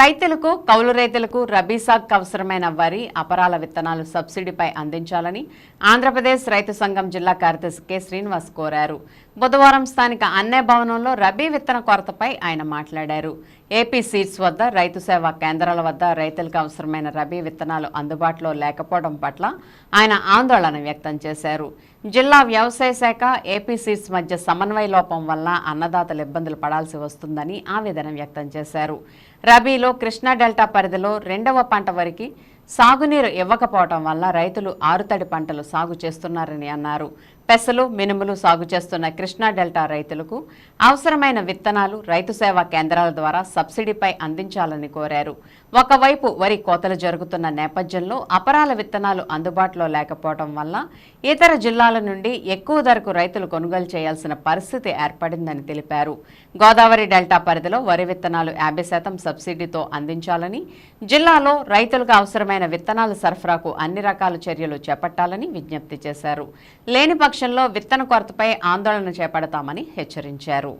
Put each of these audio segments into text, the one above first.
రైతులకు కౌలు రైతులకు రబీ సాగుకు అవసరమైన వరి అపరాల విత్తనాలు సబ్సిడీపై అందించాలని ఆంధ్రప్రదేశ్ రైతు సంఘం జిల్లా కార్యదర్శి కె. శ్రీనివాస్ కోరారు. బుధవారం స్థానిక అన్నే భవనంలో రబీ విత్తన కొరతపై ఆయన మాట్లాడారు. ఏపీ సీడ్స్ వద్ద రైతు సేవా కేంద్రాల వద్ద రైతులకు అవసరమైన రబీ విత్తనాలు అందుబాటులో లేకపోవడం పట్ల ఆయన ఆందోళన వ్యక్తం చేశారు. జిల్లా వ్యవసాయ శాఖ ఏపీ సీడ్స్ మధ్య సమన్వయ లోపం వల్ల అన్నదాతలు ఇబ్బందులు పడాల్సి వస్తుందని ఆవేదన వ్యక్తం చేశారు. రబీలో కృష్ణా డెల్టా పరిధిలో రెండవ పంట వరకు సాగునీరు ఇవ్వకపోవటం వల్ల రైతులు ఆరుతడి పంటలు సాగు చేస్తున్నారని అన్నారు. పెసలు మినుములు సాగు చేస్తున్న కృష్ణా డెల్టా రైతులకు అవసరమైన విత్తనాలు రైతు సేవా కేంద్రాల ద్వారా సబ్సిడీపై అందించాలని కోరారు. ఒకవైపు వరి కోతలు జరుగుతున్న నేపథ్యంలో అపరాల విత్తనాలు అందుబాటులో లేకపోవడం వల్ల ఇతర జిల్లాల నుండి ఎక్కువ ధరకు రైతులు కొనుగోలు చేయాల్సిన పరిస్థితి ఏర్పడిందని తెలిపారు. గోదావరి డెల్టా పరిధిలో వరి విత్తనాలు యాభై శాతం సబ్సిడీతో అందించాలని జిల్లాలో రైతులకు అవసరమైన విత్తనాల సరఫరాకు అన్ని రకాల చర్యలు చేపట్టాలని విజ్ఞప్తి చేశారు. లేని పక్షంలో విత్తన కొరతపై ఆందోళన చేపడతామని హెచ్చరించారు.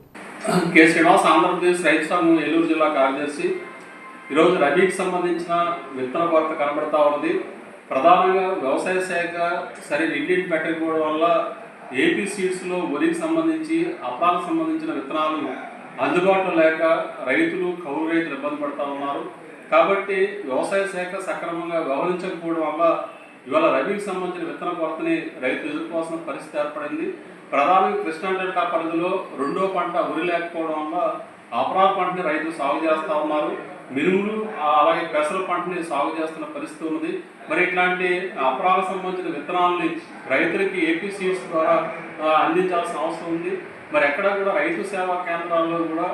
కె. శ్రీనివాస్ ఆంధ్రప్రదేశ్ రైతు సంఘం ఏలూరు జిల్లా కార్యదర్శి. ఈరోజు రబీకి సంబంధించిన విత్తన కొరత కనబడతా ఉంది. ప్రధానంగా వ్యవసాయ శాఖ సరి నిండిని పెట్టకపోవడం వల్ల ఏపీ సీడ్స్లో వరికి సంబంధించి అప్రాలకు సంబంధించిన విత్తనాలు అందుబాటులో లేక రైతులు కౌలు రైతులు ఇబ్బంది పడతా ఉన్నారు. కాబట్టి వ్యవసాయ శాఖ సక్రమంగా వ్యవహరించకపోవడం వల్ల ఇవాళ రబీకి సంబంధించిన విత్తన కొరతని రైతు ఎదుర్కోవాల్సిన పరిస్థితి ఏర్పడింది. ప్రధానంగా కృష్ణా డెల్టా పరిధిలో రెండో పంట ఉరి లేకపోవడం వల్ల అపరాధ పంటని రైతులు సాగు చేస్తూ ఉన్నారు. మినుములు అలాగే పెసర పంటని సాగు చేస్తున్న పరిస్థితి ఉన్నది. మరి ఇట్లాంటి అపరాధ సంబంధించిన విత్తనాలని రైతులకి ఏపీ సీడ్స్ ద్వారా అందించాల్సిన అవసరం ఉంది. మరి ఎక్కడ కూడా రైతు సేవా కేంద్రాల్లో కూడా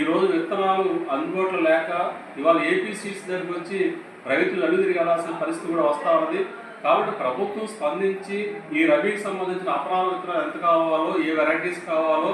ఈరోజు విత్తనాలు అందుబాటులో లేక ఇవాళ ఏపీ సీడ్స్ దగ్గరికి వచ్చి రైతులు అడుగు తిరిగి పరిస్థితి కూడా వస్తూ ఉంది కాబట్టి ప్రభుత్వం స్పందించి ఈ రబీకి సంబంధించిన అపరాధ విత్తనాలు ఎంత కావాలో ఏ వెరైటీస్ కావాలో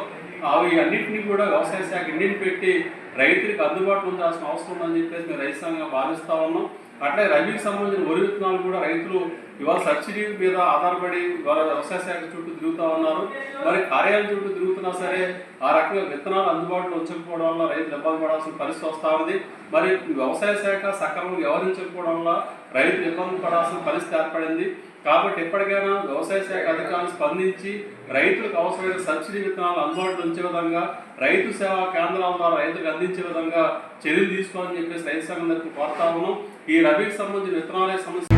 అవి అన్నింటినీ కూడా వ్యవసాయ శాఖ ఇండియన్ పెట్టి రైతులకు అందుబాటులో ఉంచాల్సిన అవసరం ఉందని చెప్పేసి మేము రైతు సంఘంగా భావిస్తా ఉన్నాం. అట్లే రబీకి సంబంధించిన వరి విత్తనాలు కూడా రైతులు ఇవాళ సబ్సిడీ మీద ఆధారపడి ఇవాళ వ్యవసాయ శాఖ చుట్టూ తిరుగుతూ ఉన్నారు. మరి కార్యాలయం చుట్టూ తిరుగుతున్నా సరే ఆ రకంగా విత్తనాలు అందుబాటులో ఉంచకపోవడం వల్ల రైతులు ఇబ్బంది పడాల్సిన పరిస్థితి వస్తూ ఉంది. మరి వ్యవసాయ శాఖ సక్రమంగా వ్యవహరించకపోవడం వల్ల రైతులు ఇబ్బంది పడాల్సిన పరిస్థితి ఏర్పడింది. కాబట్టి ఎప్పటికైనా వ్యవసాయ శాఖ అధికారులు స్పందించి రైతులకు అవసరమైన సబ్సిడీ విత్తనాలు అందుబాటులో ఉంచే విధంగా రైతు సేవా కేంద్రాల ద్వారా రైతులకు అందించే విధంగా చర్యలు తీసుకోవాలని చెప్పేసి రైతు సంఘం కోరుతా ఉన్నాం. ఈ రబీకి సంబంధించిన విత్తనాలే సమస్య